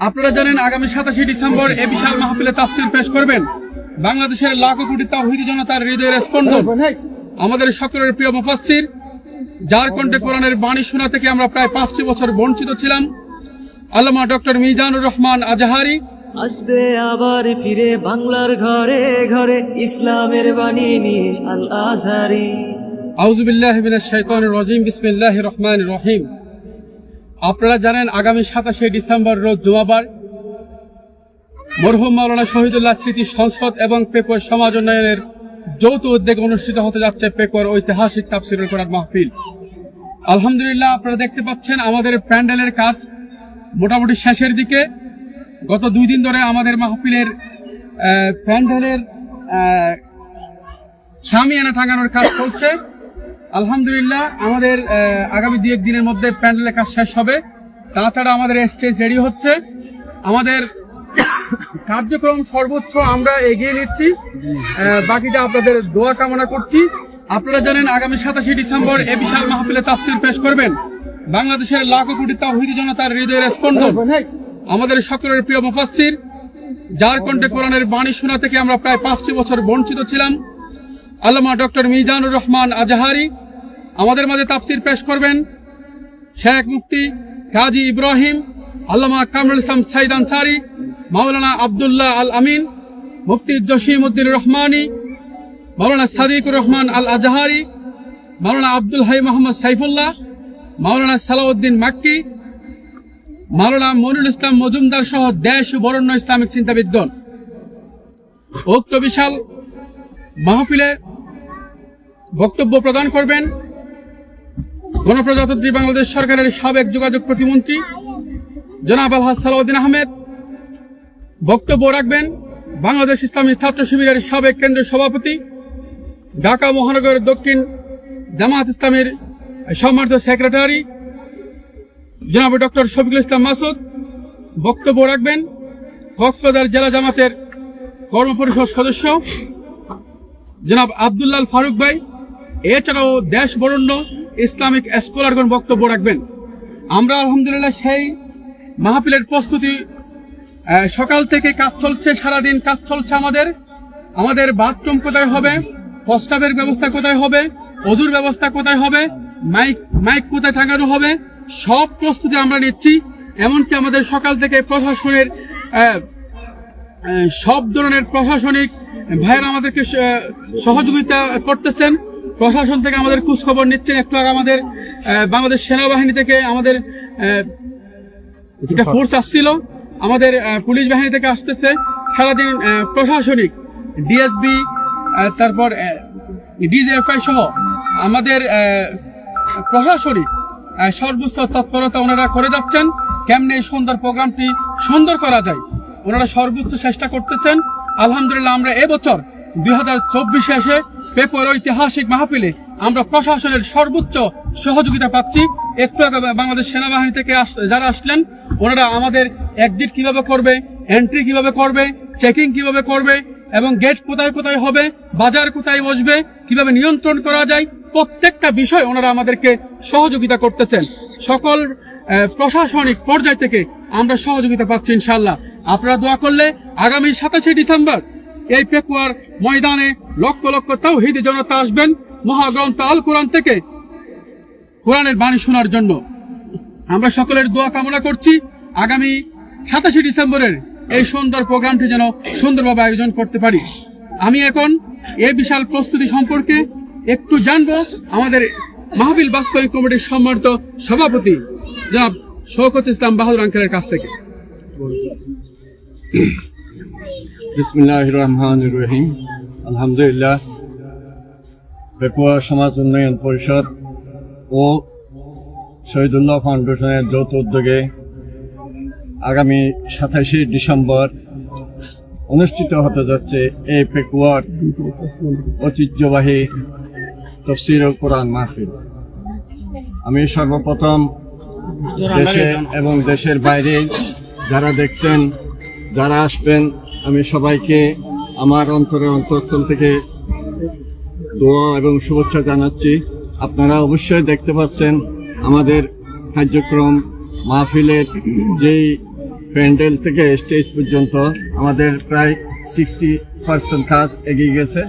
আপনারা জানেন আগামী সাতাশে ডিসেম্বর এ বিশাল মাহফিলে তাফসির পেশ করবেন। বাংলাদেশের লাখো কোটি তাহিদি জনতার হৃদয়ের স্পন্দন। আমাদের সকলের প্রিয় মুফাসসির যার কণ্ঠে কোরআনের বাণী শোনা থেকে আমরা প্রায় পাঁচটি বছর বঞ্চিত ছিলাম আল্লামা ডক্টর মিজানুর রহমান আজাহারি। আসবে আবার ফিরে বাংলার ঘরে ঘরে ইসলামের বাণী নিয়ে আল আজহারি আউজুবিল্লাহ মিনাশ শাইতানির রাজিম বিসমিল্লাহির রহমানির রহিম। আপনারা জানেন আগামী সাতাশে ডিসেম্বর রোজ জুমাবার মরহুম মাওলানা শহীদুল্লাহ স্মৃতি সংসদ এবং পেকুয়ার সমাজ উন্নয়নের যৌথ উদ্যোগে অনুষ্ঠিত হতে যাচ্ছে পেকুয়ার ঐতিহাসিক তাফসিরুল কোরআন মাহফিল। আলহামদুলিল্লাহ, আপনারা দেখতে পাচ্ছেন আমাদের প্যান্ডেলের কাজ মোটামুটি শেষের দিকে। গত দুই দিন ধরে আমাদের মাহফিলের প্যান্ডেলের সামিয়ানা টাঙানোর কাজ চলছে। আলহামদুলিল্লাহ, আমাদের আগামী দু এক দিনের মধ্যে প্যান্ডেলের কাজ শেষ হবে। তাছাড়া আমাদের স্টেজ রেডি হচ্ছে। আমাদের কার্যক্রম সর্বোচ্চ আমরা এগিয়ে নিচ্ছি। বাকিটা আপনাদের দোয়া কামনা করছি। আপনারা জানেন, আগামী সাতাশে ডিসেম্বর এ বিশাল মাহফিলে তাফসির পেশ করবেন। বাংলাদেশের লাখো কোটি তাহিদি জনতার হৃদয়ের স্পন্দন। আমাদের সকলের প্রিয় মুফাসসির, যার কণ্ঠে কোরআনের বাণী শোনা থেকে আমরা প্রায় পাঁচটি বছর বঞ্চিত ছিলাম। আল্লামা ডক্টর মিজানুর রহমান আজাহারি আমাদের মাঝে তাফসির পেশ করবেন শেখ মুক্তি কাজী ইব্রাহিম আল্লামা কামরুল ইসলাম সাইদ আনসারি, মাওলানা আবদুল্লাহ আল আমিন, মুফতি জসিম উদ্দিন রহমানি, মাওলানা সাদিকুর রহমান আল আজাহারি, মাওলানা আব্দুল হাই মোহাম্মদ সাইফুল্লাহ, মাওলানা সালাউদ্দিন মাক্কি, মাওলানা মনুল ইসলাম মজুমদার সহ দেশ বরণ্য ইসলামিক চিন্তাবিদগণ। উক্ত বিশাল মাহফিলে বক্তব্য প্রদান করবেন। গণপ্রজাতন্ত্রী বাংলাদেশ সরকারের সাবেক যোগাযোগ প্রতিমন্ত্রী জনাব আলহাজ সালাউদ্দিন আহমেদ, বক্তব্য রাখবেন বাংলাদেশ ইসলামী ছাত্র শিবিরের সাবেক কেন্দ্রীয় সভাপতি, ঢাকা মহানগর দক্ষিণ জামাত ইসলামের সম্মানিত সেক্রেটারি, জনাব ডক্টর শফিকুল ইসলাম মাসুদ, বক্তব্য রাখবেন কক্সবাজার জেলা জামাতের কর্মপরিষদ সদস্য, জনাব আবদুল্লাল ফারুক ভাই, এছাড়াও দেশ বরণ্য ইসলামিক স্কলারগণ বক্তব্য রাখবেন। আমরা আলহামদুলিল্লাহ সেই মাহফিলের প্রস্তুতি সকাল থেকে কাজ চলছে, সারাদিন কাজ চলছে আমাদের। আমাদের বাথরুম কোথায় হবে? প্রস্তাবের ব্যবস্থা কোথায় হবে? অজুর ব্যবস্থা কোথায় হবে? মাইক মাইক কোথায় টাঙানো হবে? সব প্রস্তুতি আমরা নিচ্ছি। এমনকি আমাদের সকাল থেকে প্রশাসনের সব ধরনের প্রশাসনিক ভাইয়েরা আমাদেরকে সহযোগিতা করতেছেন। প্রশাসন থেকে আমাদের খোঁজখবর নিচ্ছেন। একটু আগে আমাদের বাংলাদেশ সেনাবাহিনী থেকে আমাদের যেটা ফোর্স আসছিল। আমাদের পুলিশ বাহিনী থেকে আসতেছে। সারাদিন প্রশাসনিক ডিএসবি তারপর ডিজিএফআই সহ আমাদের প্রশাসনিক সর্বোচ্চ তৎপরতা ওনারা করে যাচ্ছেন। কেমনে এই সুন্দর প্রোগ্রামটি সুন্দর করা যায়, ওনারা সর্বোচ্চ চেষ্টা করতেছেন। আলহামদুলিল্লাহ আমরা এবছর দুই হাজার চব্বিশে এসে পেপর ঐতিহাসিক মাহফিলে আমরা প্রশাসনের সর্বোচ্চ সহযোগিতা পাচ্ছি। একটু আগে বাংলাদেশ সেনাবাহিনী থেকে যারা আসলেন, ওনারা আমাদের এক্সিট কীভাবে করবে, এন্ট্রি কীভাবে করবে, চেকিং কীভাবে করবে, এবং গেট কোথায় কোথায় হবে, বাজার কোথায় বসবে, কীভাবে নিয়ন্ত্রণ করা যায়, প্রত্যেকটা বিষয় ওনারা আমাদেরকে সহযোগিতা করতেছেন। সকল প্রশাসনিক পর্যায় থেকে আমরা সহযোগিতা পাচ্ছি ইনশাল্লাহ আপনারা দোয়া করলে আগামী সাতাশে ডিসেম্বর এই পেকুয়ার ময়দানে লক্ষ লক্ষ তাওহিদি জনতা আসবেন মহাগ্রন্থ আল কোরআন থেকে কোরআনের বাণী শোনার জন্য। আমরা সকলের দোয়া কামনা করছি। আগামী সাতাশে ডিসেম্বরের এই সুন্দর প্রোগ্রামটি যেন সুন্দরভাবে আয়োজন করতে পারি। আমি এখন এই বিশাল প্রস্তুতি সম্পর্কে একটু জানব। আমাদের মাহবিল বাস্তবিক কমিটির সম্মানিত সভাপতি জনাব শৌকত ইসলাম বাহাদুর আঙ্কেলের কাছ থেকে। বিসমিল্লাহ রহমান রহিম আলহামদুলিল্লাহ। পেপুয়া সমাজ উন্নয়ন পরিষদ ও শহীদুল্লাহ ফাউন্ডেশনের যৌথ উদ্যোগে আগামী সাতাশে ডিসেম্বর অনুষ্ঠিত হতে যাচ্ছে এই পেকুয়ার ঐতিহ্যবাহী তফসির ও কোরআন মাহফিল। আমি সর্বপ্রথম দেশে এবং দেশের বাইরে যারা দেখছেন, যারা আসবেন আমি সবাইকে আমার অন্তরে অন্তঃস্থল থেকে দোয়া এবং শুভেচ্ছা জানাচ্ছি। আপনারা অবশ্যই দেখতে পাচ্ছেন আমাদের কার্যক্রম মাহফিলের যেই প্যান্ডেল থেকে স্টেজ পর্যন্ত আমাদের প্রায় সিক্সটি পার্সেন্ট কাজ এগিয়ে গেছে।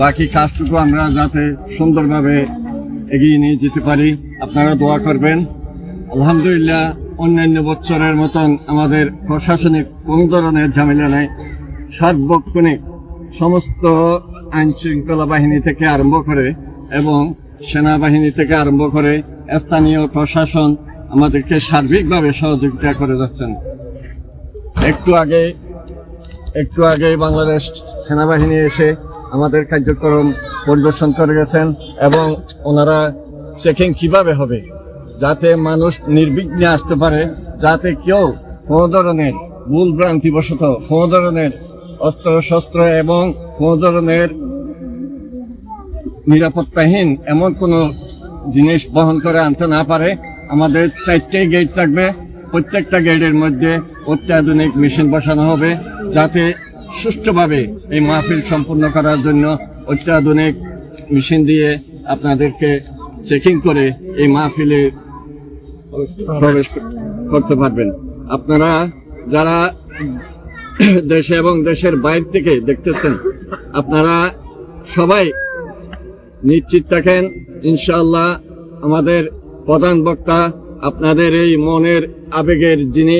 বাকি কাজটুকু আমরা যাতে সুন্দরভাবে এগিয়ে নিয়ে যেতে পারি, আপনারা দোয়া করবেন। আলহামদুলিল্লাহ অন্যান্য বছরের মতন আমাদের প্রশাসনিক কোন ধরনের ঝামেলা নেই। সার্বক্ষণিক সমস্ত আইন শৃঙ্খলা বাহিনী থেকে আরম্ভ করে এবং সেনাবাহিনী থেকে আরম্ভ করে স্থানীয় প্রশাসন আমাদেরকে সার্বিকভাবে সহযোগিতা করে যাচ্ছেন। একটু আগে একটু আগে বাংলাদেশ সেনাবাহিনী এসে আমাদের কার্যক্রম পরিদর্শন করে গেছেন এবং ওনারা চেকিং কীভাবে হবে? যাতে মানুষ নির্বিঘ্নে আসতে পারে, যাতে কেউ কোনো ধরনের ভুল ভ্রান্তিবশত কোনো ধরনের অস্ত্র শস্ত্র এবং কোনো ধরনের নিরাপত্তাহীন এমন কোনো জিনিস বহন করে আনতে না পারে, আমাদের চারটেই গেট থাকবে। প্রত্যেকটা গেটের মধ্যে অত্যাধুনিক মেশিন বসানো হবে, যাতে সুষ্ঠুভাবে এই মাহফিল সম্পূর্ণ করার জন্য অত্যাধুনিক মেশিন দিয়ে আপনাদেরকে চেকিং করে এই মাহফিলে প্রবেশ করতে পারবেন। আপনারা যারা দেশে এবং দেশের বাইরে থেকে দেখতেছেন, আপনারা সবাই নিশ্চিত থাকেন ইনশাল্লাহ আমাদের প্রধান বক্তা, আপনাদের এই মনের আবেগের যিনি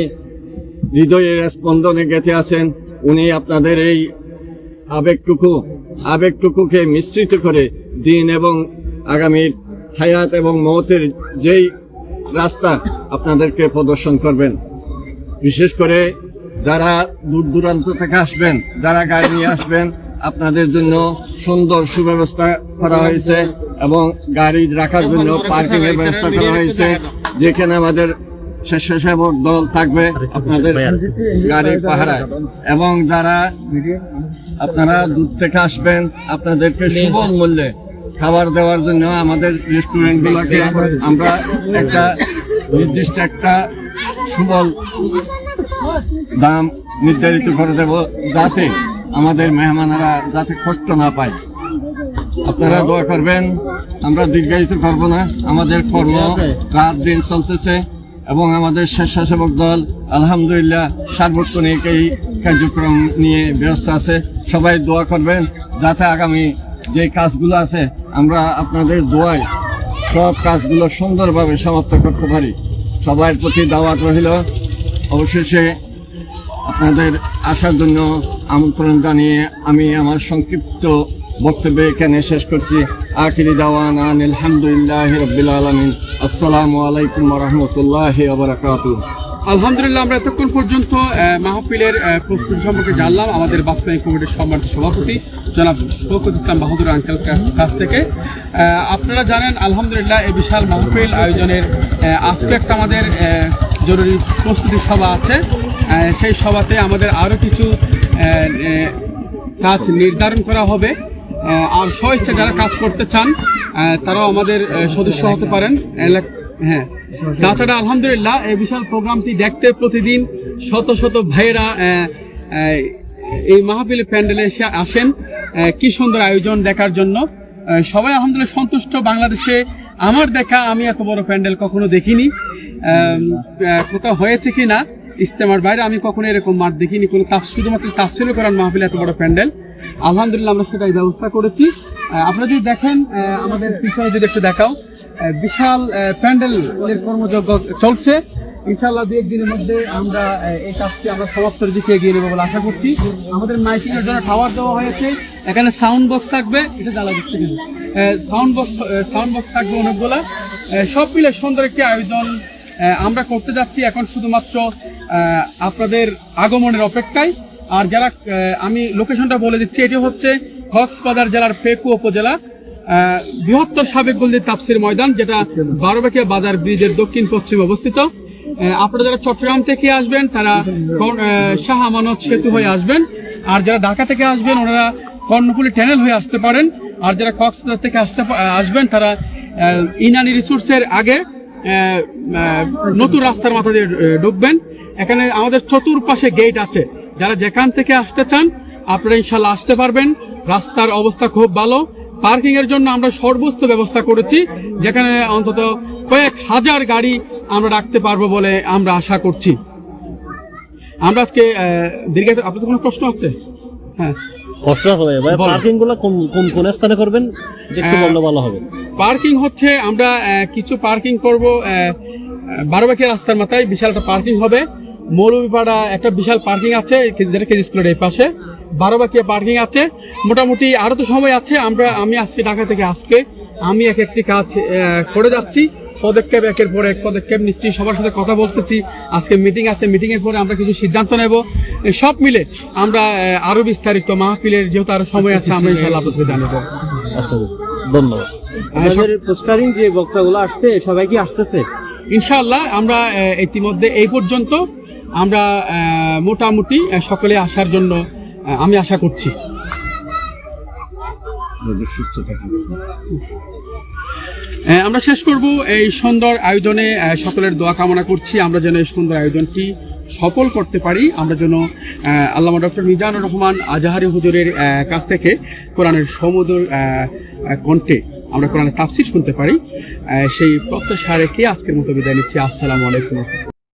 হৃদয়ের স্পন্দনে গেঁথে আছেন, উনি আপনাদের এই আবেগটুকু, আবেগটুকুকে মিশ্রিত করে দিন এবং আগামীর হায়াত এবং মৌতের যেই রাস্তা আপনাদেরকে প্রদর্শন করবেন। বিশেষ করে যারা দূর দূরান্ত থেকে আসবেন, যারা গাড়ি নিয়ে আসবেন, আপনাদের জন্য সুন্দর সুব্যবস্থা করা হয়েছে এবং গাড়ি রাখার জন্য পার্কিং এর ব্যবস্থা করা হয়েছে। যেখানে আমাদের স্বেচ্ছাসেবক দল থাকবে আপনাদের গাড়ি পাহারায়। এবং যারা আপনারা দূর থেকে আসবেন, আপনাদেরকে সুবল মূল্যে খাবার দেওয়ার জন্য আমাদের রেস্টুরেন্টগুলোকে আমরা একটা নির্দিষ্ট একটা সুবল দাম নির্ধারিত করে দেব যাতে আমাদের মেহমানেরা যাতে কষ্ট না পায়। আপনারা দোয়া করবেন, আমরা দীর্ঘায়িত করব না। আমাদের কর্ম রাত দিন চলতেছে এবং আমাদের স্বেচ্ছাসেবক দল আলহামদুলিল্লাহ সার্বক্ষণিক এই কার্যক্রম নিয়ে ব্যস্ত আছে। সবাই দোয়া করবেন যাতে আগামী যে কাজগুলো আছে, আমরা আপনাদের দোয়ায় সব কাজগুলো সুন্দরভাবে সমাপ্ত করতে পারি। সবার প্রতি দাওয়াত রহিল অবশেষে আপনাদের আসার জন্য আমন্ত্রণ জানিয়ে আমি আমার সংক্ষিপ্ত বক্তব্য এখানে শেষ করছি। আখিরি দাওয়ান আলহামদুলিল্লাহ রবিল আলমিন। আসসালামু আলাইকুম রহমতুল্লাহ বারাকাতুহ। আলহামদুলিল্লাহ, আমরা এতক্ষণ পর্যন্ত মাহফিলের প্রস্তুতি সম্পর্কে জানলাম আমাদের বাস্তবায়ন কমিটির সম্মানিত সভাপতি, জনাব শৌকত ইসলাম বাহাদুর আঙ্কেল কাছ থেকে। আপনারা জানেন, আলহামদুলিল্লাহ, এই বিশাল মাহফিল আয়োজনের আজকে একটা আমাদের জরুরি প্রস্তুতি সভা আছে। সেই সভাতে আমাদের আরও কিছু কাজ নির্ধারণ করা হবে। আর স্বইচ্ছা যারা কাজ করতে চান তারাও আমাদের সদস্য হতে পারেন। হ্যাঁ। তাছাড়া আলহামদুলিল্লাহ, এই বিশাল প্রোগ্রামটি দেখতে প্রতিদিন শত শত ভাইয়েরা এই মাহফিল প্যান্ডেলে এসে আসেন। কি সুন্দর আয়োজন দেখার জন্য। সবাই আলহামদুলিল্লাহ সন্তুষ্ট। বাংলাদেশে আমার দেখা আমি এত বড় প্যান্ডেল কখনো দেখিনি। কোথাও হয়েছে কি না, ইস্তেমার বাইরে আমি কখনো এরকম মাঠ দেখিনি। কোনো তাপ শুধুমাত্র তাফসিল করার মাহফিল এত বড় প্যান্ডেল। আলহামদুলিল্লাহ, আমরা সেটাই ব্যবস্থা করেছি। আপনারা যদি দেখেন আমাদের পিছনে যদি একটু দেখাও বিশাল প্যান্ডেলের কর্মযজ্ঞ চলছে। ইনশাআল্লাহ দু একদিনের মধ্যে আমরা এই কাজটি আমরা সমাপ্তের দিকে এগিয়ে নেব বলে আশা করছি। আমাদের মাইকিং এর জন্য টাওয়ার দেওয়া হয়েছে, এখানে সাউন্ড বক্স থাকবে, এটা জ্বালা দিচ্ছে কিন্তু। সাউন্ড বক্স সাউন্ড বক্স থাকবে অনেকগুলো। সব মিলে সুন্দর একটি আয়োজন আমরা করতে যাচ্ছি এখন শুধুমাত্র আপনাদের আগমনের অপেক্ষায়। আর যারা আমি লোকেশনটা বলে দিচ্ছি, এটি হচ্ছে কক্সবাজার জেলার পেকু উপজেলা বৃহত্তর সাবেক গল্লির তাপসির ময়দান, যেটা বারোবাকিয়া বাজার ব্রিজের দক্ষিণ পশ্চিমে অবস্থিত। আপনারা যারা চট্টগ্রাম থেকে আসবেন, তারা শাহ আমানত সেতু হয়ে আসবেন। আর যারা ঢাকা থেকে আসবেন, ওনারা কর্ণফুলি ট্যানেল হয়ে আসতে পারেন। আর যারা কক্সবাজার থেকে আসতে আসবেন, তারা ইনানি রিসোর্সের আগে নতুন রাস্তার মাথা দিয়ে ঢুকবেন। এখানে আমাদের চতুর্পাশে গেট আছে। যারা যেখান থেকে আসতে চান আপনারা ইনশাল্লাহ আসতে পারবেন। রাস্তার অবস্থা খুব ভালো। পার্কিং এর জন্য আমরা সর্বোচ্চ ব্যবস্থা করেছি যেখানে অন্তত কয়েক হাজার গাড়ি আমরা রাখতে পারব বলে আমরা আশা করছি। আমরা আজকে দীর্ঘ আপনাদের কোনো প্রশ্ন আছে? হ্যাঁ। কষ্ট হবে ভাই। পার্কিংগুলো কোন কোন কোন স্থানে করবেন? একটু বললে ভালো হবে। পার্কিং হচ্ছে আমরা কিছু পার্কিং করব বারোবাকি রাস্তার মাথায় বিশাল একটা পার্কিং হবে। মৌলভীপাড়া একটা বিশাল পার্কিং আছে যেটা কেজি স্কুলের এই পাশে। বারোবাকিয়া পার্কিং আছে। মোটামুটি আরও তো সময় আছে আমরা আমি আসছি ঢাকা থেকে আজকে। আমি এক একটি কাজ আহ, করে যাচ্ছি। পদক্ষেপ একের পর এক পদক্ষেপ নিচ্ছি। সবার সাথে কথা বলতেছি। আজকে মিটিং আছে। মিটিং এর পরে আমরা কিছু সিদ্ধান্ত নেব। সব মিলে আমরা আহ, আরও বিস্তারিত মাহফিলের যেহেতু আরও সময় আছে আমরা ইনশাল্লাহ আপনাদের জানাব। আচ্ছা ধন্যবাদ। আমাদের পোস্টারিং যে বক্তাগুলো আসছে সবাই কি আসতেছে? ইনশাআল্লাহ আমরা ইতিমধ্যে এই পর্যন্ত আমরা মোটামুটি সকলে আসার জন্য আমি আশা করছি। আমরা শেষ করব এই সুন্দর আয়োজনে সকলের দোয়া কামনা করছি। আমরা যেন এই সুন্দর আয়োজনটি সফল করতে পারি। আমরা যেন আল্লামা ডক্টর মিজানুর রহমান আজাহারি হুজুরের কাছ থেকে কোরআনের সমুদর কণ্ঠে আমরা কোরআনের তাফসির শুনতে পারি। সেই প্রত্যাশা রেখে আজকের মতো বিদায় নিচ্ছি। আসসালামু আলাইকুম